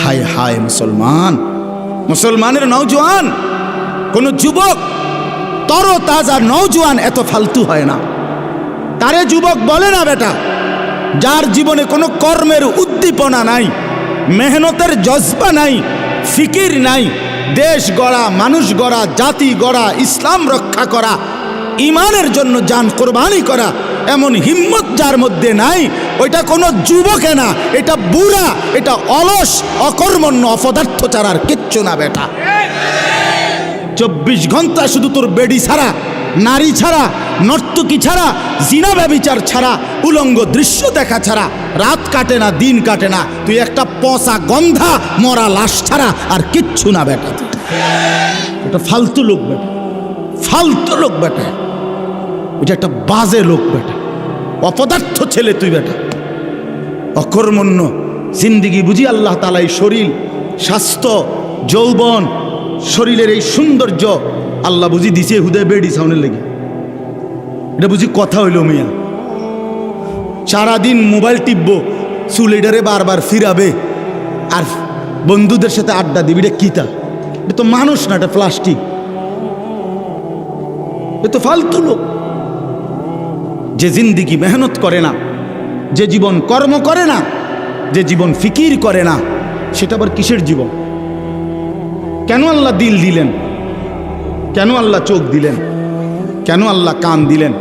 হায় হায় মুসলমান। মুসলমানের নৌজওয়ান কোন যুবক তর তাজা নৌজওয়ান এত ফালতু হয় না। তারে যুবক বলে না বেটা, যার জীবনে কোনো কর্মের উদ্দীপনা নাই, মেহনতের জজবা নাই, ফিকির নাই, দেশ গড়া, মানুষ গড়া, জাতি গড়া, ইসলাম রক্ষা করা ইমানের জন্য যান কোরবানি করা এমন হিম্মত যার মধ্যে নাই, ওইটা কোনো যুবকে না, এটা বুড়া, এটা অলস, অকর্মণ্য, অপদার্থ ছাড়ার কিচ্ছু না বেটা। চব্বিশ ঘণ্টা শুধু তোর বেডি ছাড়া, নারী ছাড়া, নর্তকী ছাড়া, জিনা ব্যবিচার ছাড়া, উলঙ্গ দৃশ্য দেখা ছাড়া, রাত কাটে না, দিন কাটে না, তুই একটা পচা গন্ধা, মরা লাশ ছাড়া আর কিচ্ছু না বেটা। এটা ফালতু লোক বেটা, ফালতু লোক বেটা। এটা একটা বাজে লোক বেটা। অপদার্থ ছেলে তুই বেটা। অকর্মণ্য, জিন্দিগি বুঝি আল্লাহ তালা এই শরীর, স্বাস্থ্য, যৌবন, শরীরের এই সৌন্দর্য আল্লাহ বুঝি দিছে হুদয় বেডি সাউনের লেগে। এটা বুঝি কথা হইল মিয়া। সারাদিন মোবাইল টিপবো চুলেডারে বারবার ফিরাবে। আর বন্ধুদের সাথে আড্ডা দিবি, এটা কিতা এটা তো মানুষ না, এটা প্লাস্টিক। এ তো ফালতু লোক। যে জিন্দিগি মেহনত করে না, যে জীবন কর্ম করে না, যে জীবন ফিকির করে না, সেটা আবার কিসের জীবন? কেন আল্লাহ দিল দিলেন? কেন আল্লাহ চোখ দিলেন? কেন আল্লাহ কান দিলেন?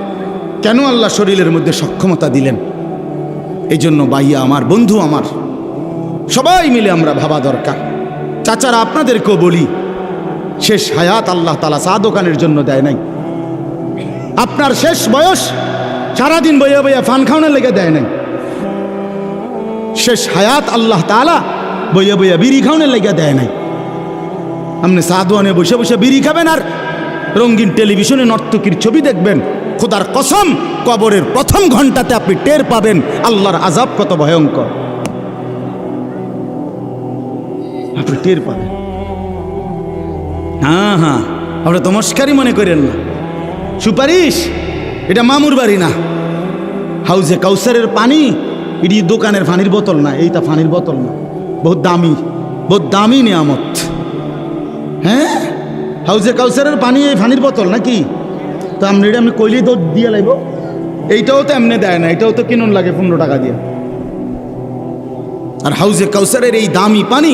কেন আল্লাহ শরীরের মধ্যে সক্ষমতা দিলেন? এই জন্য বাইয়া আমার, বন্ধু আমার, সবাই মিলে আমরা ভাবা দরকার। চাচারা আপনাদেরকেও বলি, শেষ হায়াত আল্লাহ তালা চা দোকানের জন্য দেয় নাই। আপনার শেষ বয়স সারাদিন বইয়া বইয়া ফান খাওয়ানোর লেগে দেয় নাই। শেষ হায়াত আল্লাহ তালা বইয়া বইয়া বিড়ি খাওয়ানোর লেগে দেয় নাই। আপনি সাদওয়ানে বসে বসে বিড়ি খাবেন আর রঙিন টেলিভিশনে নর্তকীর ছবি দেখবেন। খোদার কসম, কবরের প্রথম ঘন্টাতে আপনি টের পাবেন আল্লাহর আজাব কত ভয়ঙ্কর। আপনি টের পাবেন। হ্যাঁ হ্যাঁ আমরা তমস্কারই মনে করেন না। সুপারিশ, এটা মামুর বাড়ি না। হাউজে কাউসারের পানি এটি দোকানের পানির বোতল না, এইটা পানির বোতল না। বহুত দামি বহুত দামি নিয়ামত। হ্যাঁ? হাউজে কাউসারের পানি, এই পানির বোতল নাকি? তো আপনি এটা আপনি কইলেই তো দিয়ে লাগবো এইটাও তো এমনি দেয় না, এটাও তো কিনুন লাগে পনেরো টাকা দিয়ে। আর হাউজে কাউসারের এই দামি পানি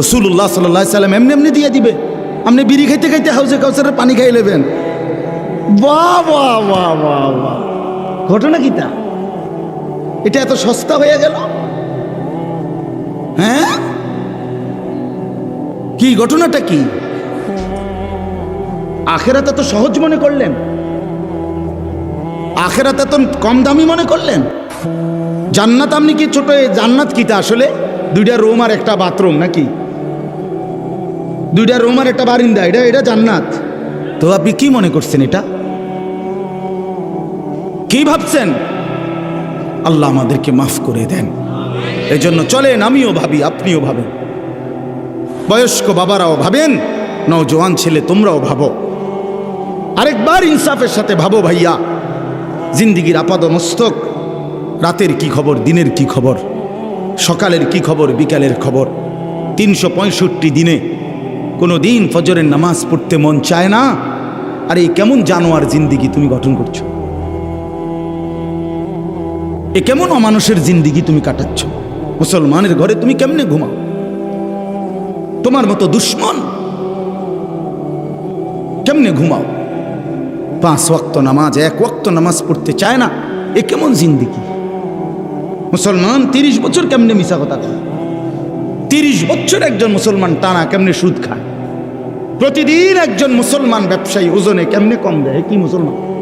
রসুল্লাহ সাল্লাহ সাল্লাম এমনি এমনি দিয়ে দিবে। আপনি বিড়ি খাইতে খাইতে হাউজে কাউসারের পানি খাই নেবেন। বাহ বাহ বাহ বাহ। ঘটনা কি তা? এটা এত সস্তা হয়ে গেল? হ্যাঁ? কি ঘটনাটা কি? আখেরাতে তো সহজ মনে করলেন। আখেরাতে তো কম দামি মনে করলেন। জান্নাত আপনি কি ছোট জান্নাত কিটা আসলে? দুইটা রুম আর একটা বাথরুম নাকি? দুইটা রুম আর একটা বারিন্দা, এটা এটা জান্নাত। তো আপনি কি মনে করছেন এটা? কি ভাবছেন? আল্লাহ আমাদেরকে মাফ করে দেন। এই জন্য চলেন, আমিও ভাবি, আপনিও ভাবেন। বয়স্ক বাবারাও ভাবেন, নওজোয়ান ছেলে তোমরাও ভাবো। আরেকবার ইনসাফের সাথে ভাবো ভাইয়া। জিন্দিগির আপাদ মস্তক, রাতের কি খবর, দিনের কি খবর, সকালের কি খবর, বিকালের খবর। তিনশো পঁয়ষট্টি দিনে কোনো দিন ফজরের নামাজ পড়তে মন চায় না। আর, এই কেমন জানোয়ার জিন্দিগি তুমি গঠন করছ? এ কেমন অমানুষের জিন্দিগি তুমি কাটাচ্ছ? মুসলমানের ঘরে তুমি কেমনে ঘুমাও? তোমার মতো দুশ্মন কেমনে ঘুমাও? পাঁচ ওয়াক্ত নামাজ, এক ওয়াক্ত নামাজ পড়তে চায় না, এ কেমন জিন্দিগি? মুসলমান তিরিশ বছর কেমনে মিশা কথা কয়? তিরিশ বছর একজন মুসলমান টানা কেমনে সুদ খায়? প্রতিদিন একজন মুসলমান ব্যবসায়ী ওজনে কেমনে কম দেয়? কি মুসলমান?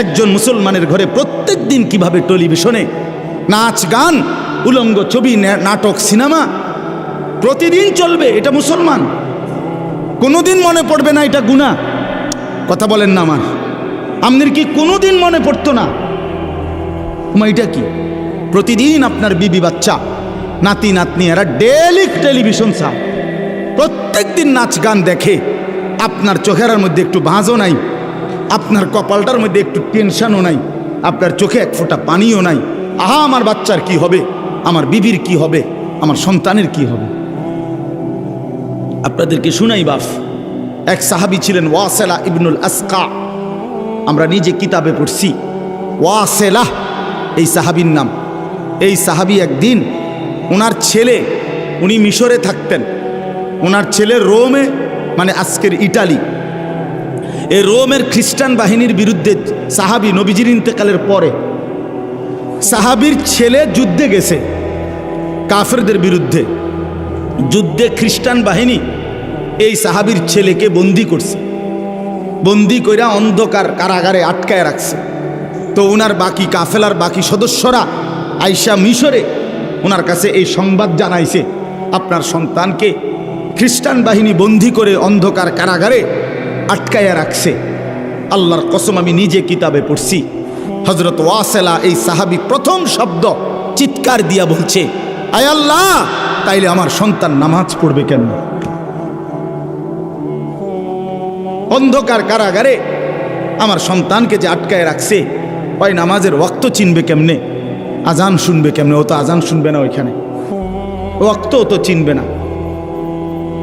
একজন মুসলমানের ঘরে প্রত্যেক দিন কীভাবে টেলিভিশনে নাচ, গান, উলঙ্গ ছবি নাটক, সিনেমা, প্রতিদিন চলবে, এটা মুসলমান। কোনোদিন মনে পড়বে না এটা গুণা কথা বলেন না আমার। আপনার কি কোনোদিন মনে পড়তো না? মা, এটা কি? প্রতিদিন আপনার বিবি বাচ্চা, নাতি নাতনি এরা ডেলি টেলিভিশন চায়। প্রত্যেক দিন নাচ, গান দেখে। আপনার চোখেরার মধ্যে একটু ভাঁজও নাই। আপনার কপালটার মধ্যে একটু টেনশনও নাই, আপনার চোখে এক ফোঁটা পানিও নাই। আহা, আমার বাচ্চার কি হবে? আমার বিবির কি হবে? আমার সন্তানের কি হবে? আপনাদেরকে শুনাই বাফ। এক সাহাবি ছিলেন ওয়াসেলা ইবনুল আসকা। আমরা নিজে কিতাবে পড়ছি। ওয়াসেলাহ এই সাহাবির নাম। এই সাহাবি একদিন ওনার ছেলে, উনি মিশরে থাকতেন। ওনার ছেলে রোমে মানে আজকের ইটালি। এই রোমের খ্রিস্টান বাহিনীর বিরুদ্ধে সাহাবি নবীজির ইন্তেকালের পরে সাহাবির ছেলে যুদ্ধে গেছে কাফেরদের বিরুদ্ধে। যুদ্ধে খ্রিস্টান বাহিনী এই সাহাবির ছেলেকে বন্দি করছে। বন্দি কইরা অন্ধকার কারাগারে আটকায় রাখছে। তো ওনার বাকি কাফেলার বাকি সদস্যরা আইসা মিশরে ওনার কাছে এই সংবাদ জানাইছে, আপনার সন্তানকে খ্রিস্টান বাহিনী বন্দি করে অন্ধকার কারাগারে আটকায়া রাখছে। আল্লাহর কসম আমি নিজে কিতাবে পড়ছি। হজরত ওয়াসেলা এই সাহাবি প্রথম শব্দ চিৎকার দিয়া বলছে, আয় আল্লাহ, তাইলে আমার সন্তান নামাজ পড়বে কেন? অন্ধকার কারাগারে আমার সন্তানকে যে আটকায় রাখছে, ওই নামাজের ওক্ত চিনবে কেমনে? আজান শুনবে কেমনে? ও তো আজান শুনবে না ওইখানে। ওক্ত তো চিনবে না।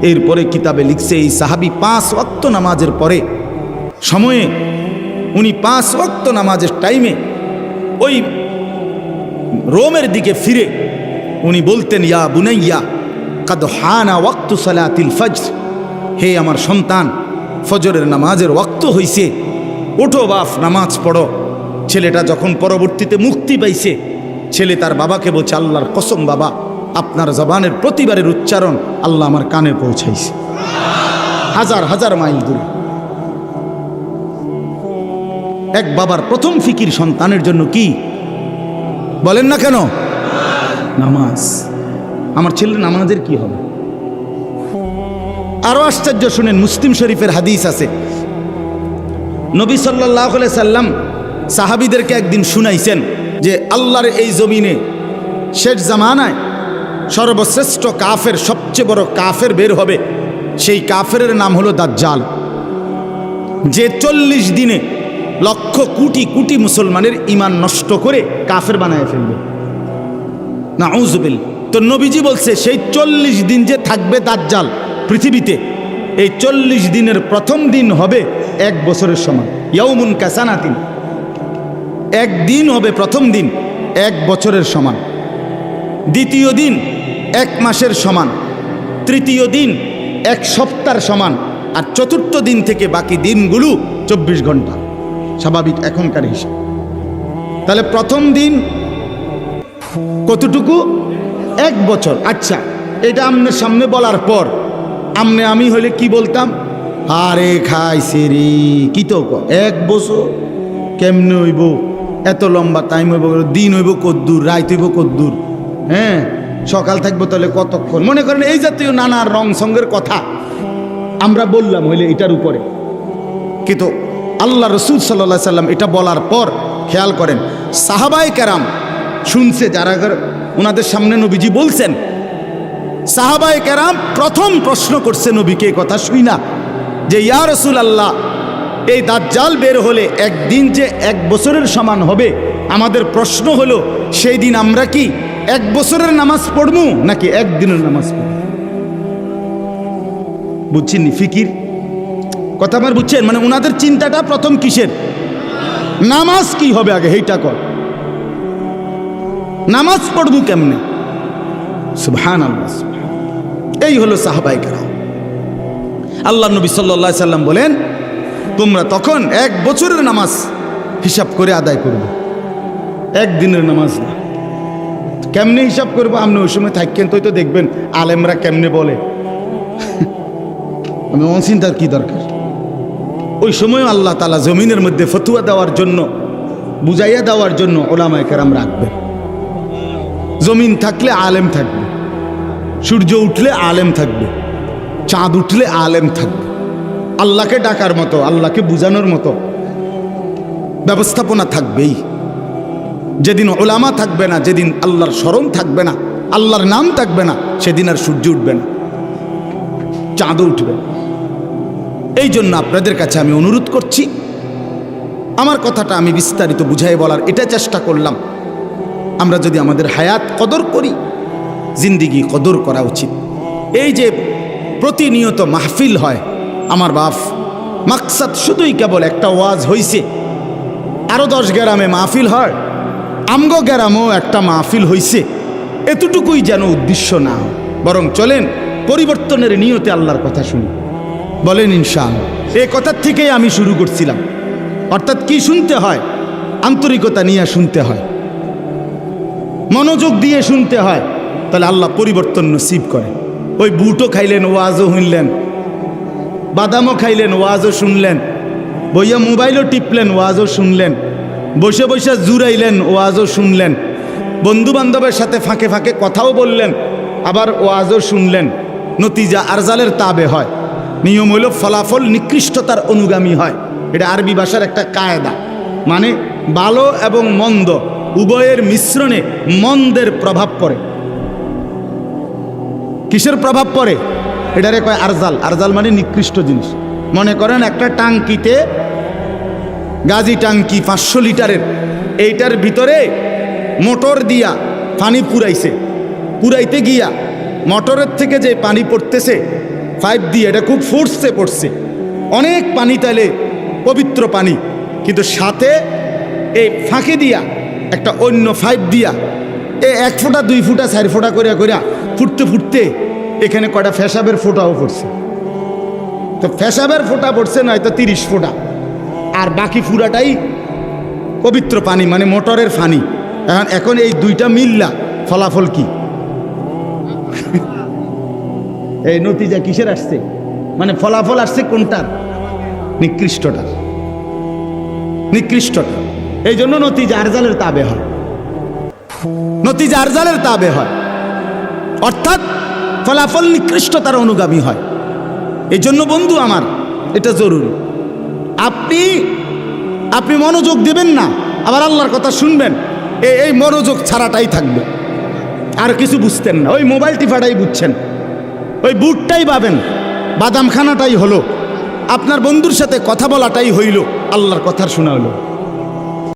এরপরে কিতাবে লিখছে, এই সাহাবি পাঁচ ওক্ত নামাজের পরে সময়ে উনি পাঁচ ওক্ত নামাজের টাইমে ওই রোমের দিকে ফিরে উনি বলতেন, ইয়া বুনাইয়া, কাদ হানা ওয়াক্ত সালাতিল ফজর। হে আমার সন্তান, ফজরের নামাজের ওয়াক্ত হইছে। ওঠো বাফ নামাজ পড়ো। ছেলেটা যখন পরবর্তীতে মুক্তি পাইছে, ছেলে তার বাবাকে বলছে, আল্লাহর কসম বাবা আপনার জবানের প্রতিবারের উচ্চারণ আল্লাহ আমার কানে পৌঁছাইছে। হাজার হাজার মাইল দূরে। এক বাবার প্রথম ফিকির সন্তানের জন্য কি? বলেন না কেন? নামাজ। আমার ছেলে নামাজের কি হবে? আরও আশ্চর্য শুনেন, মুসলিম শরীফের হাদিস আছে। নবী সাল্লাহ সাল্লাম সাহাবিদেরকে একদিন শুনাইছেন যে আল্লাহর এই জমিনে শেষ জামানায় সর্বশ্রেষ্ঠ কাফের, সবচেয়ে বড় কাফের বের হবে। সেই কাফের নাম হলো দাজ্জাল। যে চল্লিশ দিনে লক্ষ কোটি কোটি মুসলমানের ইমান নষ্ট করে কাফের বানায় ফেলবে। না উজবিল তো নবীজি বলছে, সেই চল্লিশ দিন যে থাকবে দাজ্জাল পৃথিবীতে, এই চল্লিশ দিনের প্রথম দিন হবে এক বছরের সমান। ইয়ৌমুন কাসানাতিন। একদিন হবে প্রথম দিন, এক বছরের সমান। দ্বিতীয় দিন এক মাসের সমান, তৃতীয় দিন এক সপ্তাহের সমান, আর চতুর্থ দিন থেকে বাকি দিনগুলো চব্বিশ ঘণ্টা। স্বাভাবিক এখনকার হিসাব। তাহলে প্রথম দিন কতটুকু? এক বছর। আচ্ছা এটা আমনের সামনে বলার পর, আমনে আমি হলে কি বলতাম? আরে খাইছে রে কি তো এক বছর? কেমনে হইব? এত লম্বা টাইম হইব, দিন হইব কদ্দূর রাইত হইব কদ্দূর হ্যাঁ? সকাল থাকব তাহলে কতক্ষণ? মনে করেন এই জাতীয় নানা রং সঙ্গের কথা। আমরা বললাম হইলে এটার উপরে। কিন্তু আল্লাহ রসুল সাল্লা সাল্লাম এটা বলার পর খেয়াল করেন সাহাবাই কেরাম শুনছে যারা ওনাদের সামনে নবীজি বলছেন সাহাবাই কেরাম প্রথম প্রশ্ন করছে নবীকে কথা শুই না, যে ইয়া রসুল আল্লাহ এই দাজ্জাল বের হলে একদিন যে এক বছরের সমান হবে? আমাদের প্রশ্ন হলো, সেই দিন আমরা কি এক বছরের নামাজ পড়ব নাকি একদিনের নামাজ পড়ব বুঝছেন ফিকির? কথা আমার বুঝছেন? মানে ওনাদের চিন্তাটা প্রথম কিসের? নামাজ কি হবে আগে হেইটা কর। নামাজ পড়ব কেমনে? সুবহান এই হলো সাহাবাই কেরাম। আল্লাহ নবী সাল্লা সাল্লাম বলেন, তোমরা তখন এক বছরের নামাজ হিসাব করে আদায় করবে। একদিনের নামাজ না। কেমনে হিসাব করব? আপনি ওই সময় থাকেন তো তো দেখবেন আলেমরা কেমনে বলে। আমি অনচিন্তার কি দরকার? ওই সময় আল্লাহ তালা জমিনের মধ্যে ফতুয়া দেওয়ার জন্য বুঝাইয়া দেওয়ার জন্য ওলামায় কেরাম রাখবে জমিন থাকলে আলেম থাকবে সূর্য উঠলে আলেম থাকবে চাঁদ উঠলে আলেম থাকবে। আল্লাহকে ডাকার মতো আল্লাহকে বুঝানোর মতো ব্যবস্থাপনা থাকবেই। যেদিন ওলামা থাকবে না, যেদিন আল্লাহর স্মরণ থাকবে না, আল্লাহর নাম থাকবে না, সেদিন আর সূর্য উঠবে না চাঁদও উঠবে এই জন্য আপনাদের কাছে আমি অনুরোধ করছি, আমার কথাটা আমি বিস্তারিত বুঝাই বলার এটা চেষ্টা করলাম। আমরা যদি আমাদের হায়াত কদর করি, জিন্দিগি কদর করা উচিত। এই যে প্রতিনিয়ত মাহফিল হয়, আমার বাপ, মাকসাদ শুধুই কেবল একটা ওয়াজ হইছে আরও দশ গ্রামে মাহফিল হয় আমগো গ্রামও একটা মাহফিল হইছে। এতটুকুই যেন উদ্দেশ্য না বরং চলেন, পরিবর্তনের নিয়তে আল্লাহর কথা শুনি। বলেন ইনশাল এ কথার থেকেই আমি শুরু করছিলাম। অর্থাৎ কি শুনতে হয়? আন্তরিকতা নিয়ে শুনতে হয়। মনোযোগ দিয়ে শুনতে হয়। তাহলে আল্লাহ পরিবর্তন নসিব করে ওই বুটও খাইলেন, ওয়াজও শুনলেন। বাদামও খাইলেন, ওয়াজও শুনলেন। বইয়া মোবাইলও টিপলেন, ওয়াজও শুনলেন। বসে বসে জুড়াইলেন, ওয়াজও শুনলেন। বন্ধু বান্ধবের সাথে ফাঁকে ফাঁকে কথাও বললেন, আবার ওয়াজও শুনলেন। নতিজা আরজালের তাবে হয়। নিয়ম হইল ফলাফল নিকৃষ্টতার অনুগামী হয়। এটা আরবি ভাষার একটা কায়দা। মানে ভালো এবং মন্দ উভয়ের মিশ্রণে মন্দের প্রভাব পড়ে। কিসের প্রভাব পড়ে? এটারে কয় আরজাল। আরজাল মানে নিকৃষ্ট জিনিস। মনে করেন একটা টাঙ্কিতে গাজি টাঙ্কি পাঁচশো লিটারের। এইটার ভিতরে মোটর দিয়া পানি পুরাইছে। পুরাইতে গিয়া মোটরের থেকে যে পানি পড়তেছে, পাইপ দিয়ে এটা খুব ফোর্সে পড়ছে। অনেক পানি তাইলে পবিত্র পানি, কিন্তু সাথে এই ফাঁকে দিয়া একটা অন্য পাইপ দিয়া এ এক ফোঁটা, দুই ফুটা, চার ফোঁটা করিয়া করিয়া ফুটতে ফুটতে এখানে কয়টা ফেসাবের ফোঁটাও পড়ছে। তো ফেসাবের ফোঁটা পড়ছে নয়তো তিরিশ ফোঁটা। আর বাকি ফুরাটাই পবিত্র পানি মানে মোটরের পানি এখন এখন এই দুইটা মিললা, ফলাফল কি? এই নতিজা কিসের আসছে? মানে ফলাফল আসছে কোনটার? নিকৃষ্টটার। নিকৃষ্টটা এই জন্য নতিজা আরজালের তাবে হয়। নতিজা আরজালের তাবে হয়। অর্থাৎ ফলাফল নিকৃষ্টতার অনুগামী হয়। এই জন্য বন্ধু আমার, এটা জরুরি। আপনি আপনি মনোযোগ দেবেন না, আবার আল্লাহর কথা শুনবেন। এই এই মনোযোগ ছাড়াটাই থাকবে। আর কিছু বুঝতেন না। ওই মোবাইল টিফাটাই বুঝছেন। ওই বুটটাই পাবেন। বাদামখানাটাই হলো। আপনার বন্ধুর সাথে কথা বলাটাই হইল। আল্লাহর কথার শোনা হলো।